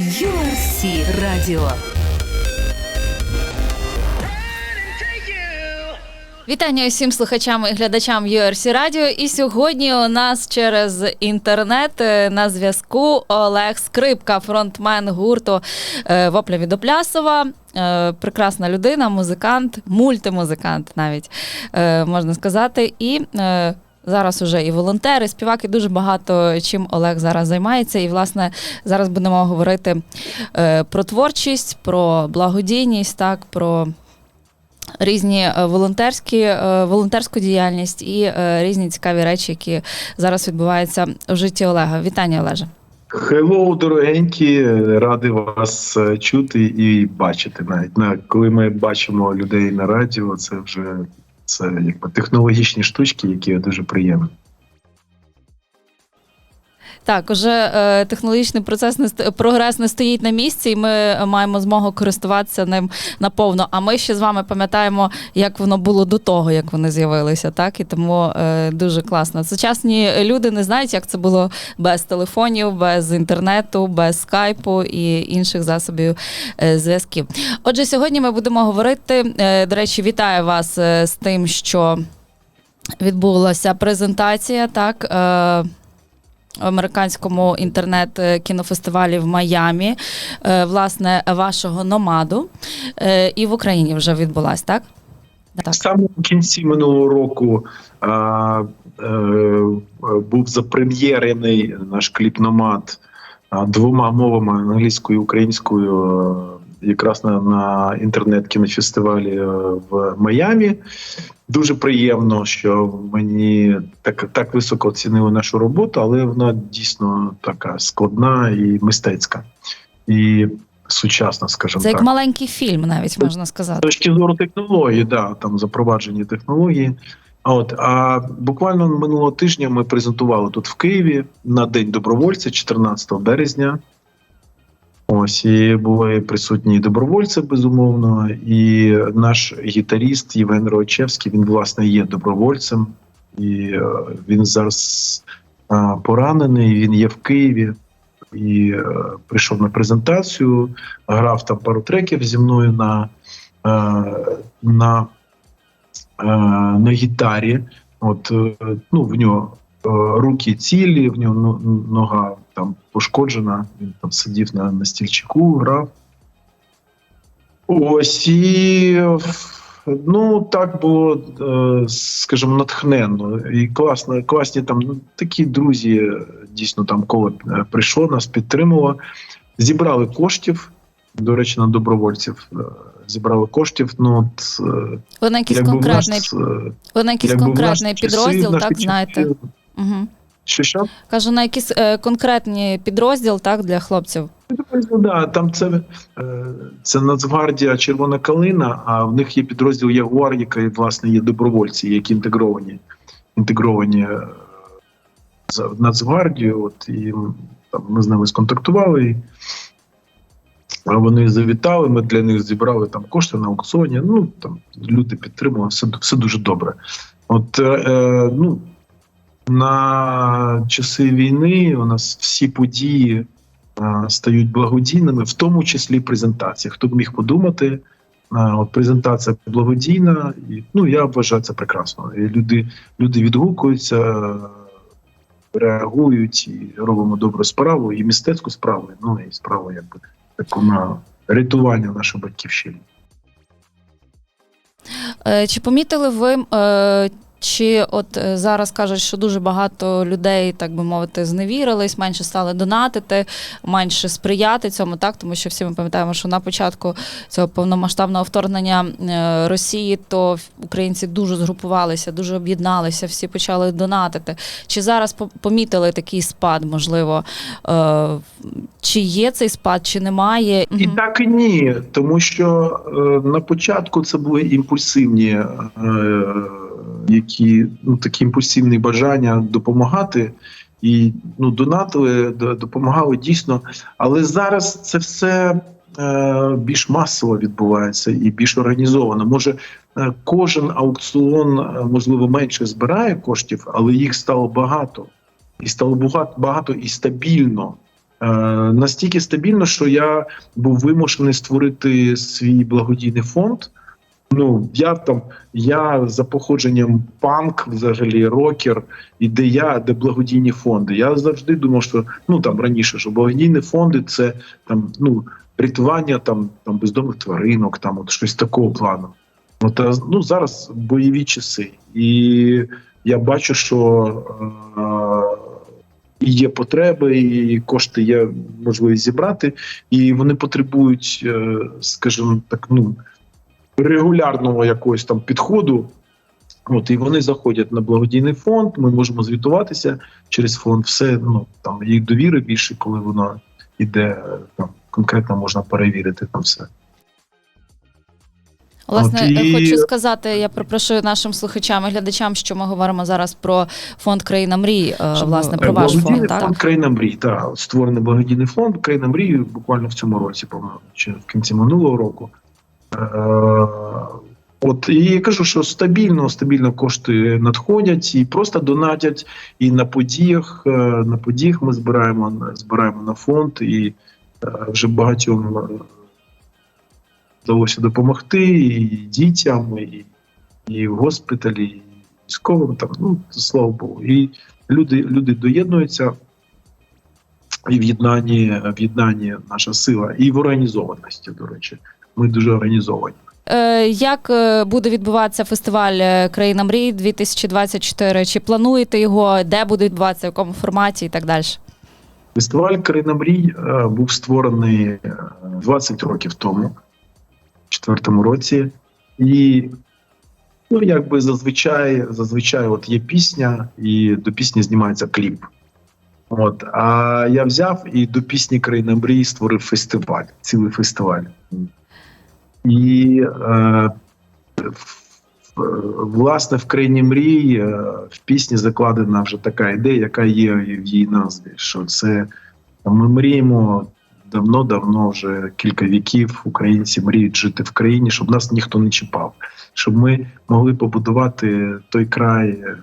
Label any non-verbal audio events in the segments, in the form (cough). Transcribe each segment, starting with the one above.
URC Радіо. Вітання усім слухачам і глядачам URC Радіо. І сьогодні у нас через інтернет е, на зв'язку Олег Скрипка, фронтмен гурту е, Вопля від Оплясова. Е, Прекрасна людина, музикант, мультимузикант навіть можна сказати. І зараз уже і волонтери, і співаки дуже багато чим Олег зараз займається. І, власне, зараз будемо говорити е, про творчість, про благодійність, так, про різні е, волонтерські, е, волонтерську діяльність і різні цікаві речі, які зараз відбуваються в житті Олега. Вітання, Олеже. Хеллоу, дорогенькі, радий вас чути і бачити. Навіть на коли ми бачимо людей на радіо, це вже це якби технологічні штучки, які дуже приємні. Так, уже е, технологічний процес не прогрес не стоїть на місці, і ми маємо змогу користуватися ним наповно. А ми ще з вами пам'ятаємо, як воно було до того, як вони з'явилися. Так і тому е, дуже класно. Сучасні люди не знають, як це було без телефонів, без інтернету, без скайпу і інших засобів е, зв'язків. Отже, сьогодні ми будемо говорити. Е, до речі, вітаю вас е, з тим, що відбулася презентація. Так. Е, американському інтернет-кінофестивалі в Майамі, е, власне, вашого номаду. Е, І в Україні вже відбулась, так? Так. Саме в кінці минулого року а, е, був запрем'єрений наш кліп-номад двома мовами англійською і українською, е, якраз на, на інтернет-кінофестивалі е, в Майамі. Дуже приємно, що мені так, так високо оцінили нашу роботу, але вона дійсно така складна і мистецька, і сучасна, скажімо Це так. як маленький фільм, навіть можна сказати. З точки зору технології, да, там запроваджені технології. От а буквально минулого тижня ми презентували тут в Києві на День добровольця, 14 березня. Ось і були присутні добровольці, безумовно, і наш гітаріст Євген Рочевський, він власне є добровольцем, і е, він зараз поранений. Він є в Києві і е, прийшов на презентацію, грав там пару треків зі мною на, е, на, на гітарі. От ну в нього руки цілі, в нього нога там пошкоджена. Він там сидів на, на стільчику, грав. Ось і ну так було, е, скажімо, натхненно і класно, класні там ну, такі друзі, е, дійсно там коло е, прийшло, нас підтримувало. Зібрали коштів. До речі, на добровольців зібрали коштів. Ну от Ви якийсь конкретний, нас, ви якийсь конкретний підрозділ, так знаєте? Угу. Що що? Кажу, на якийсь е, конкретний підрозділ, так, для хлопців. Да, там це, е, це Нацгвардія Червона Калина, а в них є підрозділ Ягуар, який власне є добровольці, які інтегровані, інтегровані е, в Нацгвардію. От і там ми з ними сконтактували. І, вони завітали. Ми для них зібрали там кошти на аукціоні. Ну там люди підтримували, все, все дуже добре. От е, е, ну на часи війни у нас всі події а, стають благодійними, в тому числі презентація. Хто б міг подумати, а, от презентація благодійна, і ну я вважаю це прекрасно. І люди, люди відгукуються, реагують і робимо добру справу, і мистецьку справу, ну і справу, якби таку на рятування нашої батьківщини. Е, Чи помітили ви, е, чи от е, зараз кажуть, що дуже багато людей, так би мовити, зневірились, менше стали донатити, менше сприяти цьому, так тому що всі ми пам'ятаємо, що на початку цього повномасштабного вторгнення е, Росії, то українці дуже згрупувалися, дуже об'єдналися, всі почали донатити. Чи зараз по- помітили такий спад, можливо? Е, Чи є цей спад, чи немає? І так і ні, тому що на початку це були імпульсивні, які ну такі імпульсивні бажання допомагати. І ну донатили, допомагали дійсно. Але зараз це все е, більш масово відбувається і більш організовано. Може, е, кожен аукціон е, можливо менше збирає коштів, але їх стало багато, і стало багато, і стабільно. Настільки стабільно, що я був вимушений створити свій благодійний фонд. Ну, я там, я за походженням панк, взагалі, рокер, і де я, де благодійні фонди. Я завжди думав, що ну там раніше, що благодійні фонди це там ну рятування там, там бездомних тваринок, там от щось такого плану. От ну зараз бойові часи, і я бачу, що е, є потреби, і кошти є можливість зібрати, і вони потребують, е, скажімо так, ну регулярного якогось там підходу. От і вони заходять на благодійний фонд. Ми можемо звітуватися через фонд. Все ну там їх довіри більше, коли воно йде е, там конкретно можна перевірити там все. Власне, От і- хочу сказати, я пропрошую нашим слухачам і глядачам, що ми говоримо зараз про фонд Країна мрій, е, власне, е, про ваш фонд. Так? фонд Країна мрій. Так, створений благодійний фонд Країна мрій буквально в цьому році, по-моєму, чи в кінці минулого року. Е, От і я кажу, що стабільно, стабільно кошти надходять і просто донатять. І на подіях, е, на подіях ми збираємо збираємо на фонд, і е, вже багатьом вдалося допомогти і дітям, і, і в госпіталі, і військовим. Там ну слава Богу. І люди, люди доєднуються. І в єднанні, в єднанні наша сила, і в організованості, до речі, ми дуже організовані. Е, Як е, буде відбуватися фестиваль е, Країна мрій 2024? Чи плануєте його? Де буде відбуватися, в якому форматі і так далі? Фестиваль Країна мрій був створений е, 20 років тому, в четвертому році, і ну, якби зазвичай, зазвичай от є пісня, і до пісні знімається кліп. От, а я взяв і до пісні Країна мрій створив фестиваль, цілий фестиваль. І е, власне в країні мрій е, в пісні закладена вже така ідея, яка є в її назві. Що це ми мріємо давно-давно, вже кілька віків. Українці мріють жити в країні, щоб нас ніхто не чіпав, щоб ми могли побудувати той край, е,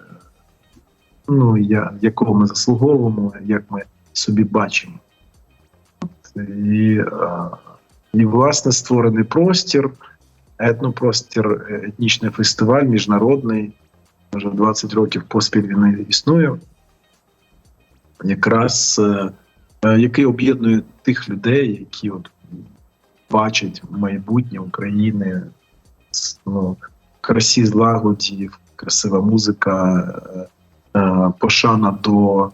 ну я, якого ми заслуговуємо, як ми собі бачимо. І, е, і власне створений простір, етнопростір, е, етнічний фестиваль, міжнародний, вже 20 років поспіль він існує. Якраз е, е, який об'єднує тих людей, які от бачать майбутнє України, ну, красі злагоді, красива музика, е, е, пошана до,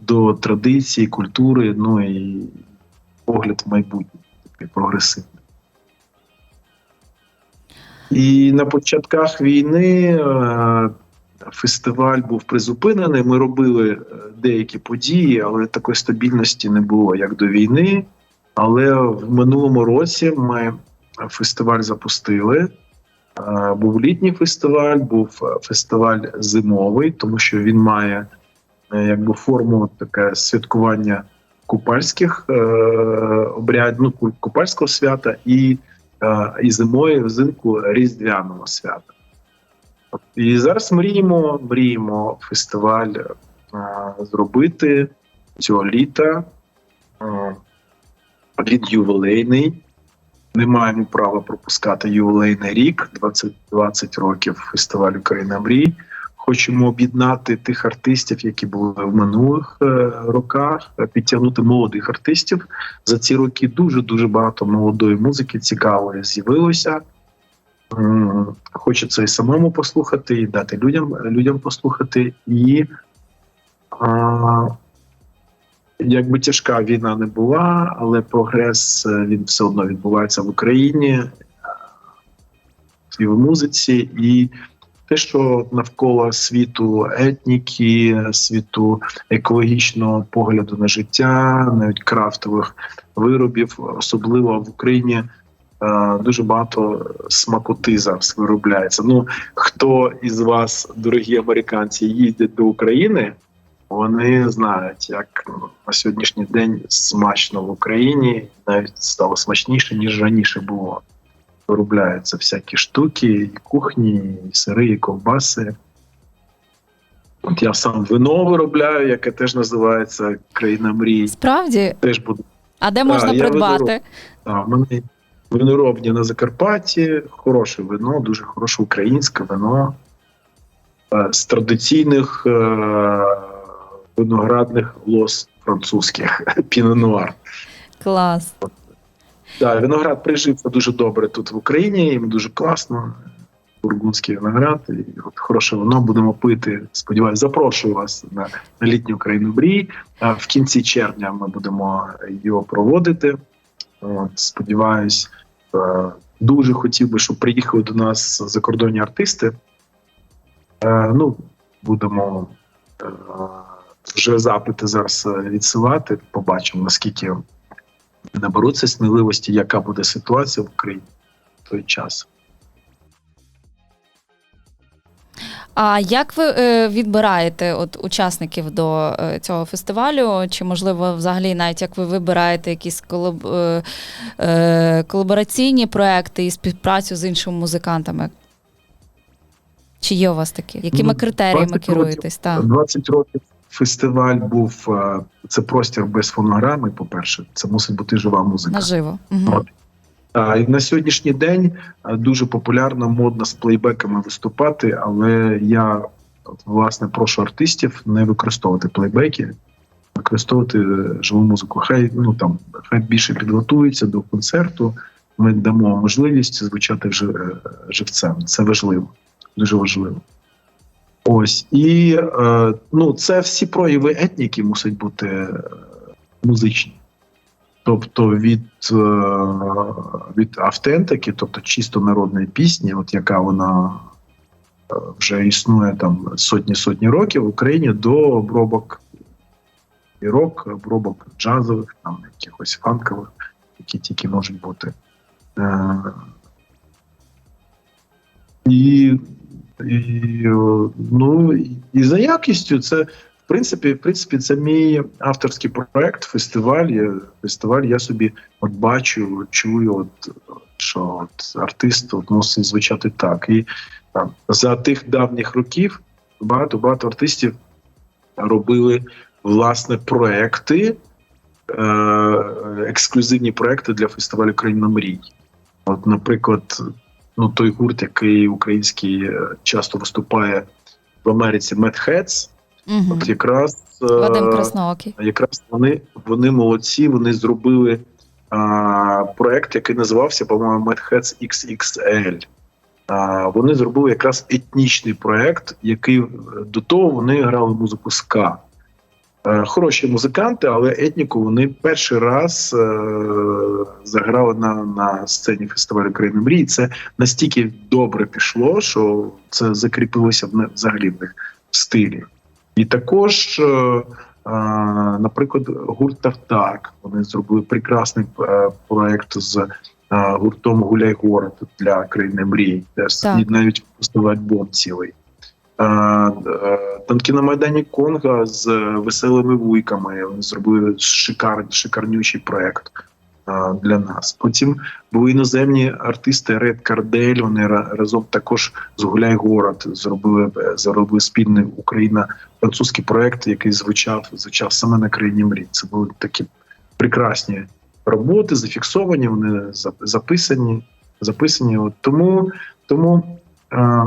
до традиції, культури, ну і погляд в майбутнє, такий прогресивний. І на початках війни е, фестиваль був призупинений. Ми робили е, деякі події, але такої стабільності не було як до війни. Але в минулому році ми фестиваль запустили. Е, Був літній фестиваль, був фестиваль зимовий, тому що він має якби форму таке святкування купальських е, обрядів, ну, купальського свята і, е, і зимою взимку різдвяного свята. І зараз мріємо, мріємо фестиваль е, зробити цього літа. Е, він ювілейний. Не маємо права пропускати ювілейний рік, 20, 20 років фестивалю Країна мрій. Хочемо об'єднати тих артистів, які були в минулих е, роках, е, підтягнути молодих артистів. За ці роки дуже дуже багато молодої музики цікавої з'явилося. Хочеться і самому послухати, і дати людям, людям послухати. І а, якби тяжка війна не була, але прогрес е, він все одно відбувається в Україні і в музиці, і те, що навколо світу етніки, світу екологічного погляду на життя, навіть крафтових виробів, особливо в Україні. е, Дуже багато смакоти зараз виробляється. Ну хто із вас, дорогі американці, їздять до України, вони знають, як на сьогоднішній день смачно в Україні, навіть стало смачніше, ніж раніше було. Виробляються всякі штуки, і кухні, і сири, і ковбаси. От я сам вино виробляю, яке теж називається Країна мрій. Справді, Теж буду. а де можна я придбати? веду. В мене виноробні на Закарпатті, хороше вино, дуже хороше українське вино е, з традиційних е, виноградних лос французьких (laughs) пінонуар. Клас. Да, виноград прижився дуже добре тут в Україні, їм дуже класно. Бургундський виноград, і от хороше вино будемо пити. Сподіваюсь, запрошую вас на, на літню країну мрій. В кінці червня ми будемо його проводити. От, сподіваюсь, е, дуже хотів би, щоб приїхали до нас закордонні артисти. Е, Ну, будемо е, вже запити зараз відсилати. Побачимо, наскільки наберуться сміливості, яка буде ситуація в Україні в той час. А як ви е, відбираєте от учасників до е, цього фестивалю? Чи можливо, взагалі, навіть як ви вибираєте якісь колаб, е, колабораційні проекти і співпрацю з іншими музикантами? Чи є у вас такі? Якими Ну, критеріями 20 років. керуєтесь? 20 років фестиваль був е, це простір без фонограми. По перше, це мусить бути жива музика. Наживо. Угу. На сьогоднішній день е, дуже популярно, модно з плейбеками виступати, але я власне прошу артистів не використовувати плейбеки, використовувати е, живу музику. Хай ну там хай більше підготуються до концерту. Ми дамо можливість звучати живцем. Це важливо, дуже важливо. Ось і е, ну, це всі прояви етніки мусять бути е, музичні. Тобто від, е, від автентики, тобто чисто народної пісні, от яка вона е, вже існує там сотні-сотні років в Україні до обробок і рок, обробок джазових, там якихось фанкових, які тільки можуть бути. І, і, ну, і за якістю це в принципі, в принципі, це мій авторський проект, фестиваль. Фестиваль. Я собі от бачу, чую, от, що от артист от, мусить звучати так. І там, за тих давніх років багато багато артистів робили власне проекти, е, ексклюзивні проекти для фестивалю Країна мрій. От, наприклад, ну той гурт, який український е, часто виступає в Америці, Mad Heads, Угу. От якраз е, Вадим Красноокий. якраз вони, вони молодці, вони зробили а, проект, який називався, по-моєму, Mad Heads XXL. А, вони зробили якраз етнічний проект, який е, до того вони грали музику ска. Е, Хороші музиканти, але етніку вони перший раз е, заграли на, на сцені фестивалю країни мрій. Це настільки добре пішло, що це закріпилося в взагалі в них в стилі. І також, е, наприклад, гурт Тартак. Вони зробили прекрасний проект з гуртом Гуляй город для країни мрій, і навіть альбом цілий. Е, Танки на Майдані Конга з веселими вуйками. Вони зробили шикар, шикарнючий проект для нас. Потім були іноземні артисти Ред Кардель. Вони разом також з Гуляй город зробили, е, зробили спільний Україна французький проект, який звучав звучав саме на країні мрій. Це були такі прекрасні роботи, зафіксовані, вони зап- записані. записані. От тому тому е,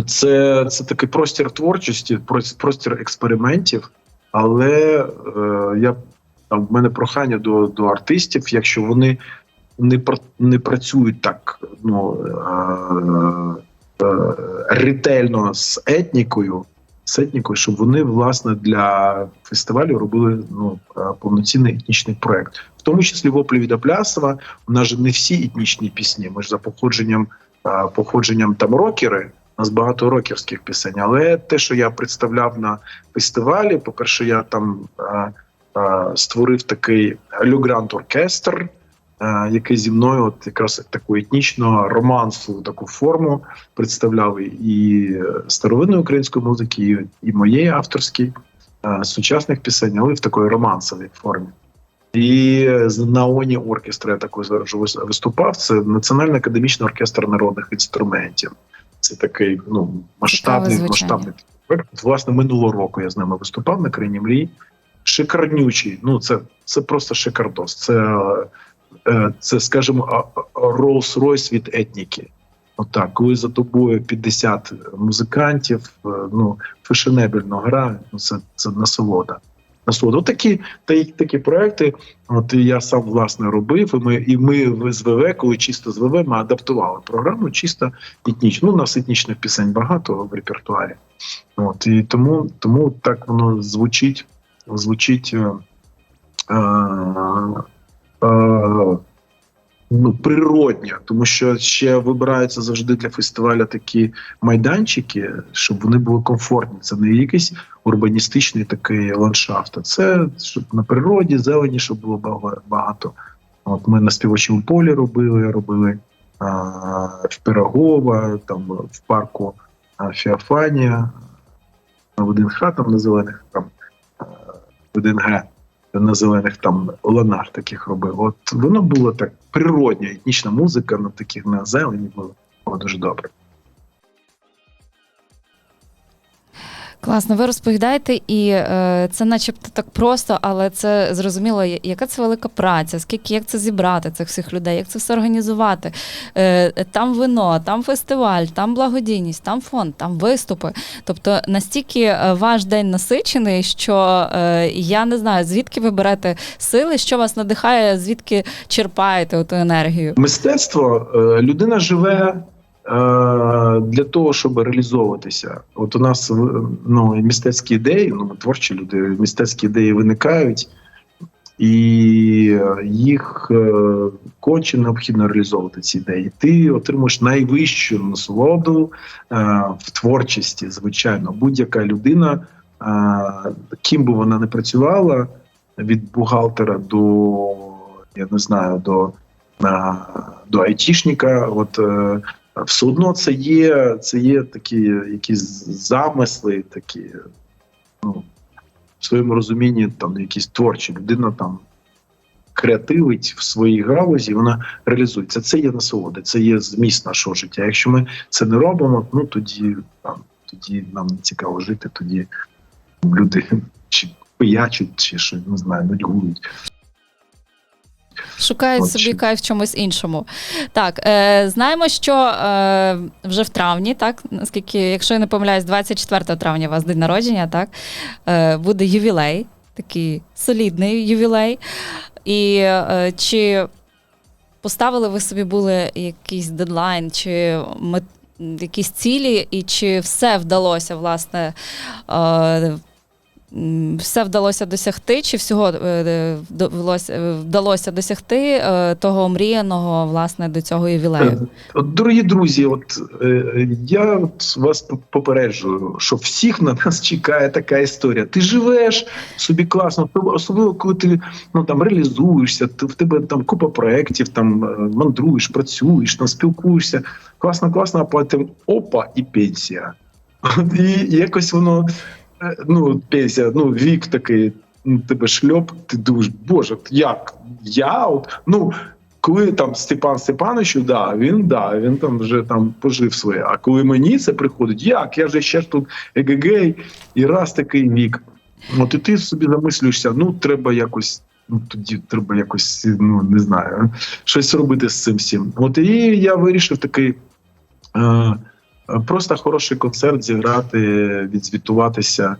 це, це такий простір творчості, прос- простір експериментів. Але е, я в мене прохання до, до артистів, якщо вони не не працюють так ну, е, е, ретельно з етнікою, з етнікою, щоб вони власне для фестивалю робили ну, е, повноцінний етнічний проект, в тому числі воплі від Аплясова. У нас же не всі етнічні пісні. Ми ж за походженням е, походженням там рокери. Нас багато рокерських пісень, але те, що я представляв на фестивалі, по-перше, я там е, е, створив такий Люгрант оркестр, е, який зі мною от якраз таку етнічну романсу таку форму представляли і старовинної української музики, і, і моєї авторської е, сучасних пісень, але в такої романсовій формі. І з Наоні оркестру я також виступав. Це Національний академічний оркестр народних інструментів. Це такий ну масштабний, звучання. масштабний проект. От, Власне, минулого року я з ними виступав на країні мрій. Шикарнючий. Ну, це, це просто шикардос. Це, е, це скажімо, Rolls-Royce від етніки. Отак, коли за тобою 50 музикантів, е, ну, фешенебельно грають, ну це, це насолода. Насолода. От такі, та, такі проекти, от я сам власне робив, і ми, і ми в- СВВ, коли чисто з ВВ, ми адаптували програму чисто етнічно. Ну, у нас етнічних пісень багато в репертуарі. От, і тому, тому так воно звучить, звучить. Е, е, природня, тому що ще вибираються завжди для фестиваля такі майданчики, щоб вони були комфортні. Це не якийсь урбаністичний такий ландшафт, а це щоб на природі, зелені, щоб було багато. От ми на співочому полі робили, робили а, в Пирогова, там в парку Феофанія, на ВДНХ там на зелених там ВДНГ на зелених там ланах таких робив. От воно було так природня, етнічна музика на таких на зелені було, було дуже добре. Класно, ви розповідаєте, і е, це начебто так просто, але це зрозуміло, яка це велика праця, скільки як це зібрати цих всіх людей, як це все організувати. Е, там вино, там фестиваль, там благодійність, там фонд, там виступи. Тобто настільки е, ваш день насичений, що е, я не знаю, звідки ви берете сили, що вас надихає, звідки черпаєте ту енергію. Мистецтво е, людина живе для того, щоб реалізовуватися. От у нас в- ну, мистецькі ідеї, ну ми творчі люди, мистецькі ідеї виникають, і е, їх е, конче необхідно реалізовувати ці ідеї. Ти отримуєш найвищу насолоду е, в творчості. Звичайно, будь-яка людина, е, ким би вона не працювала, від бухгалтера до я не знаю, до до айтішника. От е, все одно це є, це є такі якісь замисли, такі, ну, в своєму розумінні, там якісь творчі. Людина там креативить в своїй галузі, вона реалізується. Це є насолода, це є зміст нашого життя. Якщо ми це не робимо, ну тоді там, тоді нам не цікаво жити, тоді люди чи пиячуть, чи що не знаю, нудьгують. Шукають От собі кайф в чомусь іншому. Так, е, знаємо, що е, вже в травні, так, наскільки, якщо я не помиляюсь, 24 травня у вас день народження, так, е, буде ювілей, такий солідний ювілей. І е, чи поставили ви собі були якийсь дедлайн, чи мет, якісь цілі, і чи все вдалося, власне, е, все вдалося досягти, чи всього е, е, вдалося досягти е, того мріяного, власне, до цього ювілею? От, дорогі друзі, от е, я от вас попереджую, що всіх на нас чекає така історія. Ти живеш собі класно, особливо коли ти ну там реалізуєшся, ти в тебе там купа проєктів, там е, мандруєш, працюєш, там спілкуєшся. Класно, класно, а потім опа, і пенсія. (laughs) І якось воно е, ну, пенсія, ну вік такий. ну, Тебе шльоп, ти думаєш, боже, як? Я от ну коли там Степан Степановичу, да, він да, він там вже там пожив своє. А коли мені це приходить, як? Я же ще ж тут егегей, і раз такий вік. От і ти собі замислюєшся, ну треба якось. Ну тоді треба якось, ну не знаю, щось робити з цим всім. От і я вирішив такий е, просто хороший концерт зіграти, відзвітуватися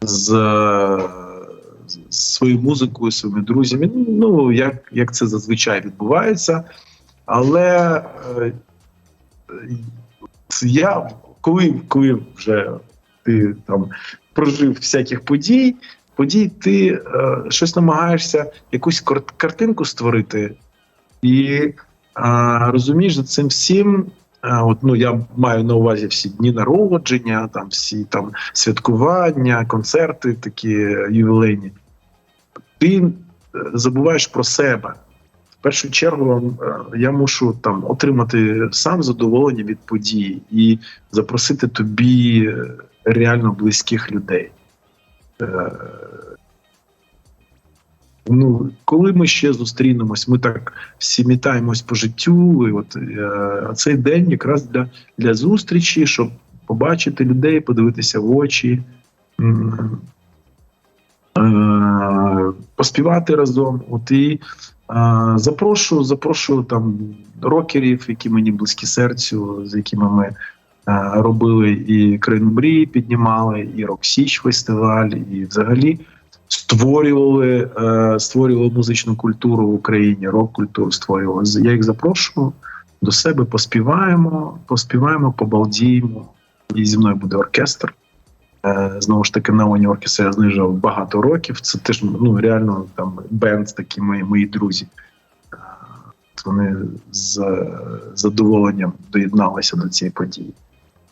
з, з своєю музикою, своїми друзями. Ну як, як це зазвичай відбувається. Але е, я коли, коли вже ти там прожив всяких подій, подій, ти е, щось намагаєшся якусь картинку створити, і е, розумієш за цим всім. Е, От ну я маю на увазі всі дні народження, там всі там святкування, концерти такі ювілейні. Ти е, забуваєш про себе. В першу чергу е, я мушу там отримати сам задоволення від події і запросити тобі е, реально близьких людей. Ну, коли ми ще зустрінемось, ми так всі мітаємось по життю. І от е, цей день якраз для, для зустрічі, щоб побачити людей, подивитися в очі, е, поспівати разом. От і е, запрошую, запрошую там рокерів, які мені близькі серцю, з якими ми. е, Робили і країну мрії, піднімали, і Роксіч фестиваль, і взагалі створювали, е, створювали музичну культуру в Україні, рок-культуру створювали. Я їх запрошую до себе, поспіваємо, поспіваємо, побалдіємо. І зі мною буде оркестр. Е, Знову ж таки, на Оні оркестр я знижав багато років. Це теж ну, реально там бенд, такі мої, мої друзі. Е, Вони з задоволенням доєдналися до цієї події.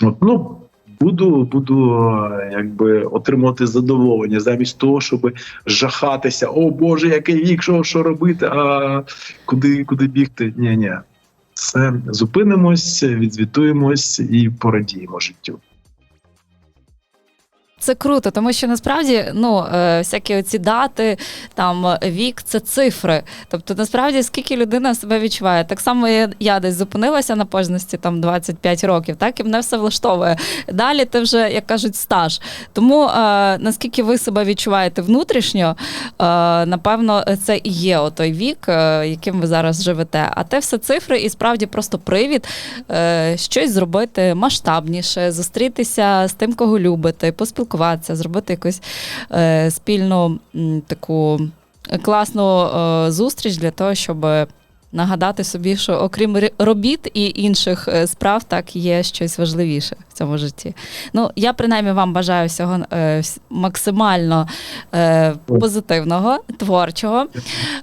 От, ну, буду, буду е, якби отримувати задоволення замість того, щоб жахатися. О Боже, який вік, що, що робити? А куди, куди бігти? Ні, ні. Все, зупинимось, відзвітуємось і порадіємо життю. Це круто, тому що насправді ну е, всякі оці дати, там вік це цифри. Тобто, насправді, скільки людина себе відчуває. Так само я, десь зупинилася на пожності там 25 років, так і мене все влаштовує. Далі ти вже, як кажуть, стаж. Тому е, наскільки ви себе відчуваєте внутрішньо, е, напевно, це і є отой вік, яким ви зараз живете. А те все цифри, і справді просто привід щось зробити масштабніше, зустрітися з тим, кого любите, поспілкуватися, зробити якусь е, спільну м, таку класну е, зустріч для того, щоб нагадати собі, що окрім робіт і інших е, справ, так є щось важливіше в цьому житті. Ну, я принаймні вам бажаю всього е, максимально е, позитивного, творчого.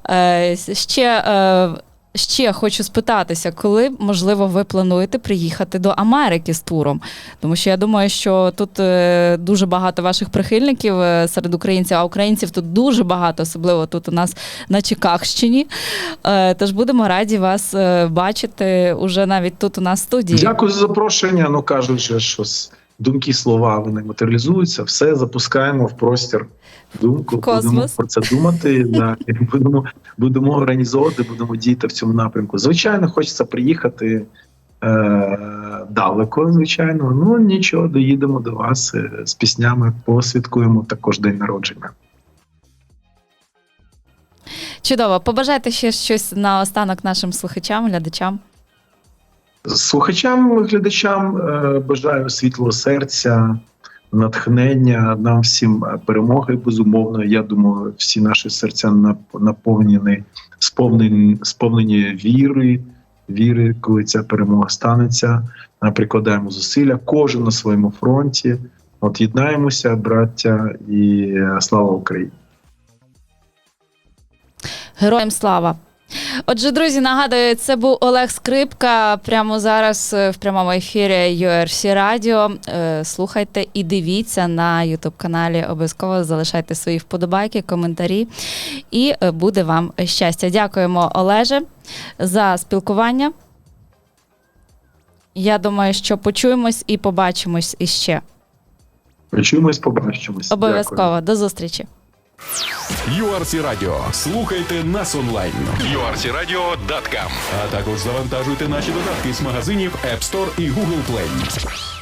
Е, ще е, Ще хочу спитатися, коли можливо ви плануєте приїхати до Америки з туром? Тому що я думаю, що тут е, дуже багато ваших прихильників е, серед українців, а українців тут дуже багато, особливо тут у нас на Чикагщині. Е, Тож будемо раді вас бачити уже навіть тут у нас в студії. Дякую за запрошення. Ну кажуть, що с- думки, слова вони матеріалізуються. Все запускаємо в простір. Думку космос. будемо про це думати. (laughs) Да, будемо будемо організовувати, будемо діяти в цьому напрямку. Звичайно, хочеться приїхати е, далеко. Звичайно, ну нічого, доїдемо до вас е, з піснями, посвяткуємо також день народження. Чудово. Побажайте ще щось на останок нашим слухачам, глядачам. Слухачам, глядачам е, бажаю світлого серця, натхнення, нам всім е, перемоги. Безумовно, я думаю, всі наші серця наповнені, сповнені, сповнені віри, віри, коли ця перемога станеться. Прикладаємо зусилля, кожен на своєму фронті. От єднаємося, браття, і е, слава Україні! Героям слава! Отже, друзі, нагадую, це був Олег Скрипка. Прямо зараз е, в прямому ефірі URC Radio. Е, Слухайте і дивіться на Ютуб каналі. Обов'язково залишайте свої вподобайки, коментарі, і е, буде вам щастя. Дякуємо, Олеже, за спілкування. Я думаю, що почуємось і побачимось іще. Почуємось, побачимось. Обов'язково. До зустрічі. URC Радіо. Слухайте нас онлайн. URCRadio.com А також завантажуйте наші додатки з магазинів App Store і Google Play.